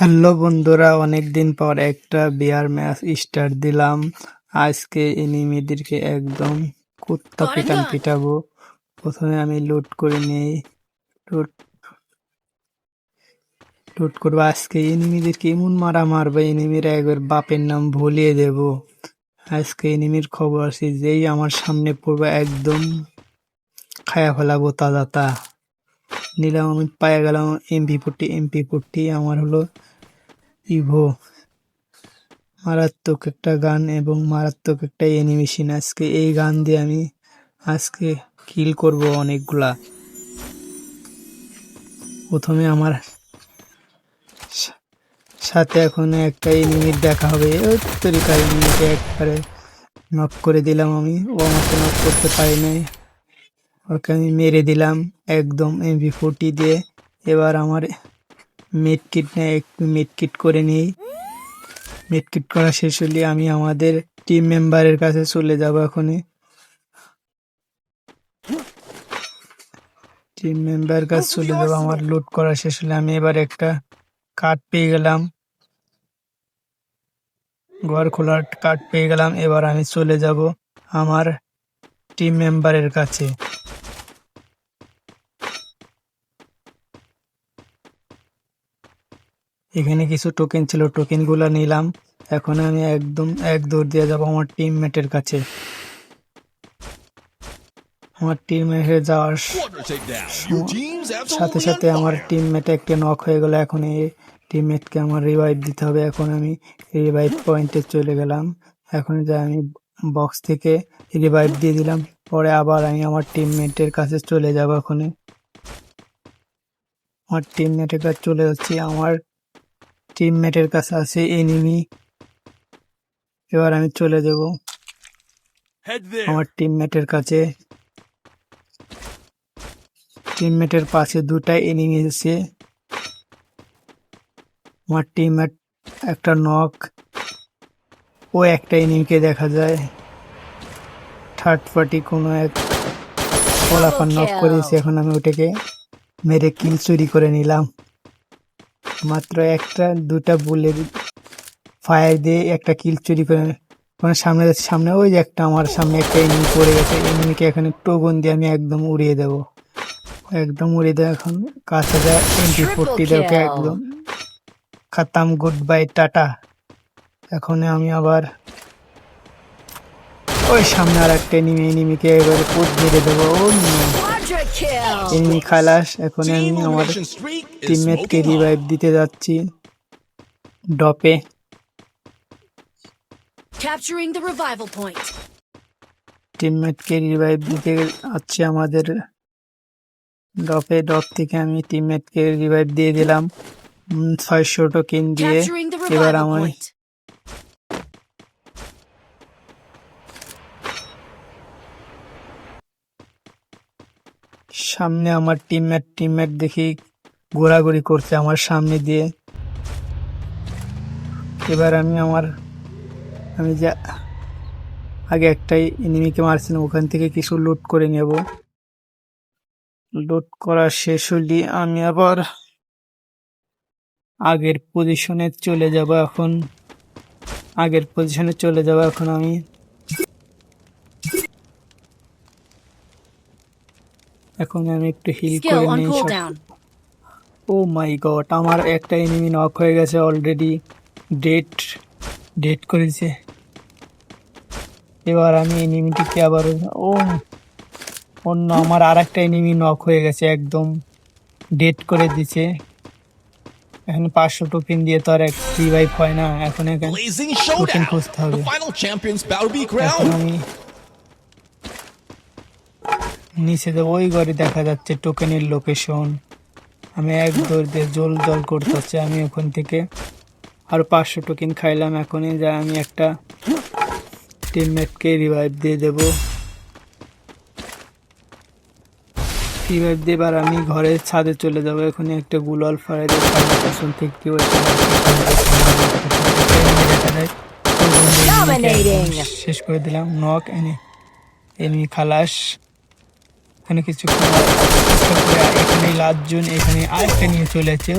Hello বন্ধুরা অনেকদিন পর একটা বিয়ার ম্যাচ স্টার্ট দিলাম। আজকে এনিমিদেরকে একদম কুত্তা পিটান পিটাবো। প্রথমে আমি লুট করে নেই। লুট লুট করব। আজকে এনিমিদেরকে এমন মারা মারবো? এনিমিরা একবার বাপের নাম ভুলিয়ে দেব। আজকে এনিমির খবর আছে যেই আমার সামনে পড়বে একদম খায়া ফেলাবো তাজা তা। নিলাম, আমি পায়ে গেলাম এমপি ফোরটি এমপি ফোরটি আমার হলো ইভো মারাত্মক একটা গান এবং মারাত্মক একটা অ্যানিমেশন আজকে এই গান দিয়ে আমি আজকে কিল করব অনেকগুলা। প্রথমে আমার সাথে এখন একটা এনিমির দেখা হবে। তরিকা এনিমিকে একবারে নক করে দিলাম আমি। ও আমাকে নক করতে পারি নাই। ওকে আমি মেরে দিলাম একদম এমভি ফোরটি দিয়ে। এবার আমার মিড কিট নেয় একটু মিড কিট করে নিই। মিড কিট করা শেষ হলে আমি আমাদের টিম মেম্বারের কাছে চলে যাব এখনই। টিম মেম্বার কাছে চলে যাব, আমার লুট করা শেষ হলে আমি এবার একটা কার্ড পেয়ে গেলাম। ঘর খোলার কার্ড পেয়ে গেলাম, এবার আমি চলে যাব আমার টিম মেম্বারের কাছে। এখানে কিছু টোকেন ছিল টোকেনগুলো নিলাম। এখন আমি একদম এক দৌড় দিয়ে যাব আমার টিমমেটের কাছে। আমার টিমমেটে যাওয়ার সাথে সাথে আমার. টিমমেট একটা নক হয়ে গেল। এখন এই টিমমেটকে আমার রিভাইভ দিতে হবে। এখন আমি রিভাইভ পয়েন্টে চলে গেলাম। এখন যা আমি বক্স থেকে রিভাইভ দিয়ে দিলাম পরে আবার আমি আমার টিমমেটের কাছে চলে যাব এখনই। আমার টিমমেটের কাছে চলে যাচ্ছি। আমার টিমমেটের কাছে আছে এনিমি এবার আমি চলে যাব. আমার টিমমেটের কাছে। টিমমেটের পাশে দুটা এনিমি এসেছে। আমার টিমমেট একটা নক ও একটা এনিমিকে দেখা যায়। থার্ড পার্টি কোনো এক ফলাফল নক করেছে এখন আমি ওটাকে মেরে কিল চুরি করে নিলাম। মাত্র একটা, দুটা বুলেট ফায়ার দিয়ে একটা কিল চুরি করে মানে সামনে যাচ্ছে, সামনে ওই যে একটা, আমার সামনে একটা এমনি পড়ে গেছে। এনিমিকে এখানে টোগন দিয়ে আমি একদম উড়িয়ে দেব। একদম উড়িয়ে দেবো এখন কাছে যায় এমপি ফোরটি ওকে একদম। খাতাম গুড বাই টাটা। এখন আমি আবার ওই সামনে আর একটা এনিমি এনিমিকে এবারে পুট মেরে দেবো। ও Quadra এনিমি খালাস এখন আমি আমার টিমমেটকে রিভাইভ দিতে যাচ্ছি। ডপে। Capturing the revival point. টিমমেটকে রিভাইভ দিতে যাচ্ছি আমাদের। ডপে ডপ থেকে আমি টিমমেটকে রিভাইভ দিয়ে দিলাম। ছয়শো টোকেন দিয়ে। এবার revival সামনে আমার টিমমেট টিমমেট দেখি ঘোরাঘুরি করছে আমার সামনে দিয়ে। এবার আমি আমার, আমি যা, আগে একটাই এনিমিকে মারছিলাম, ওখান থেকে কিছু লুট করে নেব। লুট করা শেষ হলে আমি আবার আগের পজিশনে চলে যাব এখন। আগের পজিশনে চলে যাব এখন আমি। এখন আমি একটু হিল করে নিই ও মাই গড আমার একটা এনিমি নক হয়ে গেছে অলরেডি ডেট ডেট করেছে। এবার আমি এনিমিটিকে আবার ও অন্য আমার আর একটা এনিমি নক হয়ে গেছে একদম। ডেট করে দিছে। এখন পাঁচশো টোকেন দিয়ে তো আর এক রিভাইভ হয় না। এখন এখানে টোকেন খুঁজতে হবে। The নিচে তো ওই ঘরে দেখা যাচ্ছে টোকেনের লোকেশন আমি এক দৌড় দিয়ে জল জল করতে হচ্ছে আমি ওখান থেকে আর পাঁচশো টোকেন খাইলাম এখনই যা আমি একটা টিমমেটকে রিভাইভ দিয়ে দেব। রিভাইভ দিয়ে এবার আমি ঘরের ছাদে চলে যাব এখনই একটা গুলাল ফায়ার দিয়ে পেছন থেকে Dominating! শেষ করে দিলাম নক এনে এমনি খালাস। এখানে কিছু এখানে লাজজন এখানে আরেকটা নিয়ে চলে যাচ্ছে।